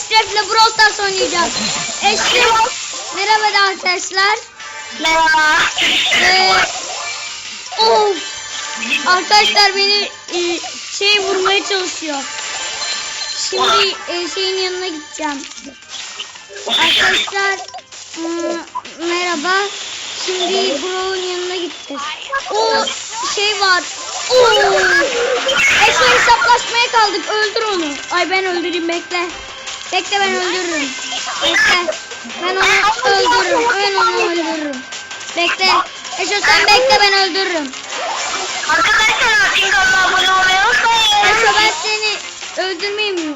Eşref'le Brawl Stars oynayacağız. Eşref merhaba da arkadaşlar. Merhaba. Ee, of. Arkadaşlar beni e, şey vurmaya çalışıyor. Şimdi e, şeyin yanına gideceğim. Arkadaşlar ım, merhaba. Şimdi Bro'nun yanına gideceğiz. O şey var. Oo. Eşo hesaplaşmaya kaldık. Öldür onu. Ay ben öldüreyim bekle. Bekle ben öldürürüm. Bekle. Ben onu öldürürüm. Ben onu öldürürüm. Bekle. Eşo sen bekle ben öldürürüm. Arkadaşlar Tinkan'la abone olmayı unutmayın. Eşo ben seni öldürmeyeyim mi?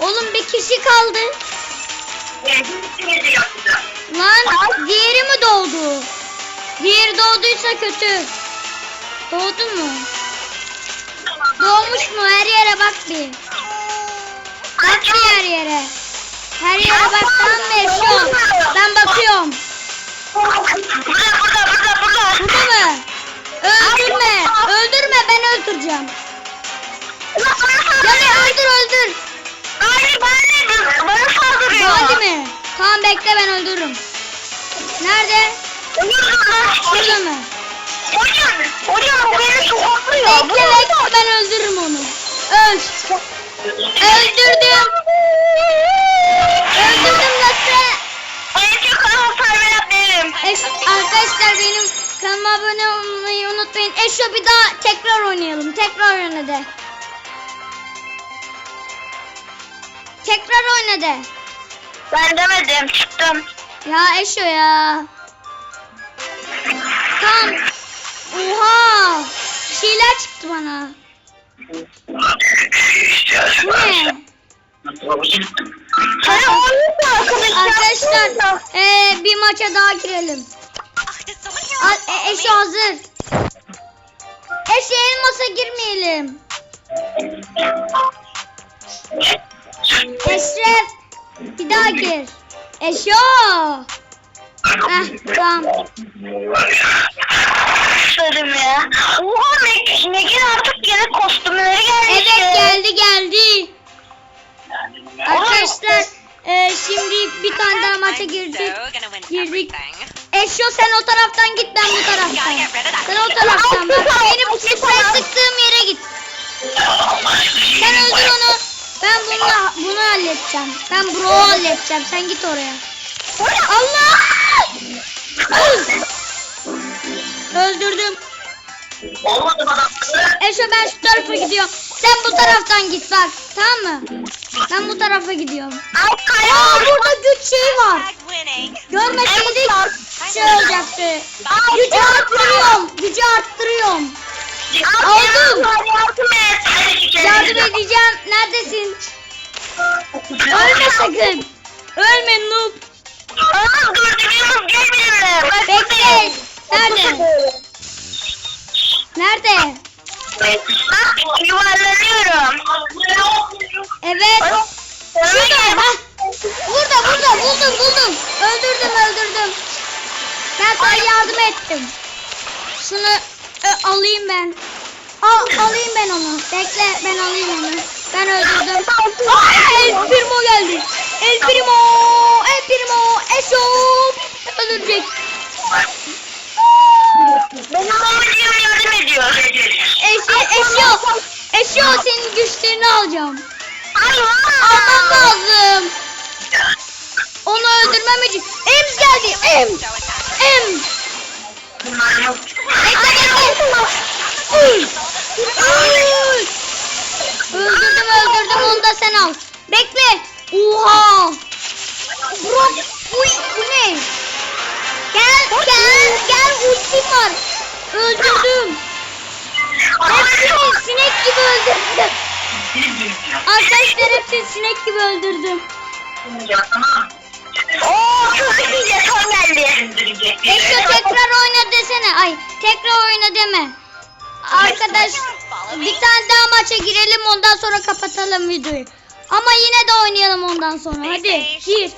Oğlum bir kişi kaldı. Lan diğeri mi doğdu? Diğeri doğduysa kötü. Doğdu mu? Doğmuş mu? Her yere bak bir. Bak bir her yere. Her yere bak tamam mı Eşo? Ben bakıyorum. Burada burada burada burada. Burada mı? Öldürme. Öldürme ben öldüreceğim. Ya da öldür öldür. Hayır bana bana saldırıyor. Hadi mi? Tamam bekle ben öldürürüm. Nerede? Burada mı? Hocam, hocam bu beni sokaklıyor. Bekle bekle ben öldürürüm onu. Öl. Öldürdüm. Öldürdüm nasıl? En çok hasar veren benim. Eş, arkadaşlar benim kanalıma abone olmayı unutmayın. Eşo bir daha tekrar oynayalım. Tekrar oyna de. Tekrar oyna de. Ben demedim çıktım. Ya Eşo ya. Tamam. Oha. Bir şeyler çıktı bana. Ne? Arkadaşlar. Eee, bir maça daha girelim. A- e- Eşo hazır. Eşo elmasa girmeyelim. Eşref bir daha gir. Eşo. Heh tamam. Söyledim ya. Oha Meg, Meg'in artık yeni kostümleri gelmiş. Evet geldi geldi. Arkadaşlar eee, şimdi bir tane daha maça girdik. Girdik. Eşo sen o taraftan git ben bu taraftan. Sen o taraftan bak. Benim sprey sıktığım yere git. Sen öldür onu. Ben bunu bunu halledeceğim. Ben bro halledeceğim. Sen git oraya. Allah! Öldürdüm. Olmadı bana. Eşo ben şu tarafa gidiyorum. Sen bu taraftan git bak. Tamam mı? Ben bu tarafa gidiyorum. Aa burada güç şeyi var. Görmeseydik şey olacaktı. Gücü arttırıyorum. Gücü arttırıyorum. Aldım. Yardım et. Yardım edeceğim. Neredesin? Ölme sakın. Ölme noob. Aa gördüğünüz gel Öldürdüm öldürdüm. Ben sana yardım ettim. Şunu ö, alayım ben. Al alayım ben onu. Bekle ben alayım onu. Ben öldürdüm. Aa, El Primo geldi. El Primo. El Primo. Eşop. Öldürecek. Benim amacım yardım ediyor. Eşi, eşyo. Eşyo senin güçlerini alacağım. Hayır. Onu öldürmem için. Ems geldi. Ems. Ems. Bekle bekle. Öldürdüm öldürdüm onu da sen al. Bekle. Oha. Bro. Uy bu ne? Gel gel gel ultim var. Öldürdüm. Hepsini sinek gibi öldürdüm. Arkadaşlar hepsini sinek gibi öldürdüm. Oo çok iyi jeton geldi. Eşo tekrar oyna desene. Ay tekrar oyna deme. Arkadaş bir tane daha maça girelim ondan sonra kapatalım videoyu. Ama yine de oynayalım ondan sonra. Hadi gir.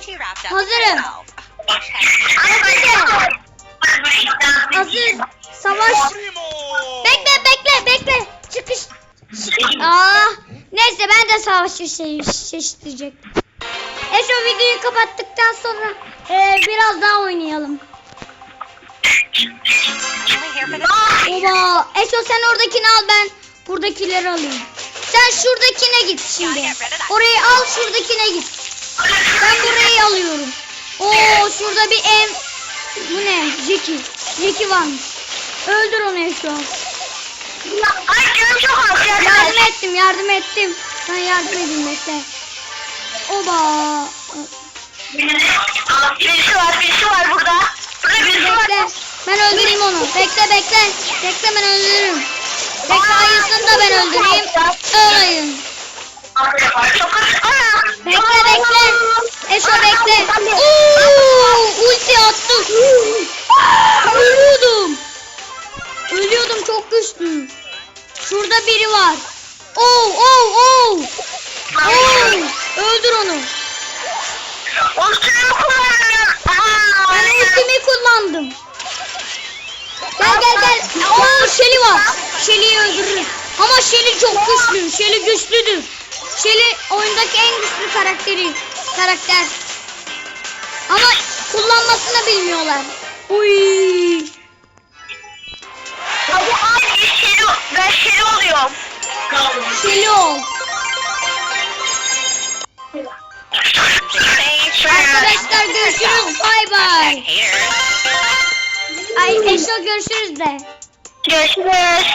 Hazırım. Hazır. Savaş. Bekle bekle bekle. Çıkış. Aa, neyse ben de savaşı şey, şaşırtacak. Eşo videoyu kapattıktan sonra e, biraz daha oynayalım. Oba. Eşo sen oradakini al ben buradakileri alayım. Sen şuradakine git şimdi. Orayı al şuradakine git. Ben burayı alıyorum. Oo şurada bir ev. Bu ne? Jeki. Jeki varmış. Öldür onu Eşo. Ay yardım ettim yardım ettim. Ben yardım edeyim bekle. Oba. Birisi var birisi var burada. Burada birisi var. Bekle. Ben öldüreyim onu. Bekle bekle. Bekle ben öldürürüm. Bekle ayısını da ben öldüreyim. Öl ayın. Çok. Ana. Bekle bekle. Eşo bekle. Oo, ulti attım. Ölüyordum. Ölüyordum çok güçlü. Şurada biri var. Oo oo oo. Oo. Öldür onu. Kullanıyorum. Aa, Ben ultimi kullandım. Gel gel gel. Oo Shelly var. Shelly'yi öldürürüz. Ama Shelly çok güçlü. Shelly güçlüdür. Shelly oyundaki en güçlü karakteri. Karakter. Ama kullanmasını bilmiyorlar. Uy. Ya bu ay şeri, ben şeri oluyorum. Shelly ol. Görüşürüz. Bay bay. Ay Eşo görüşürüz de. Görüşürüz.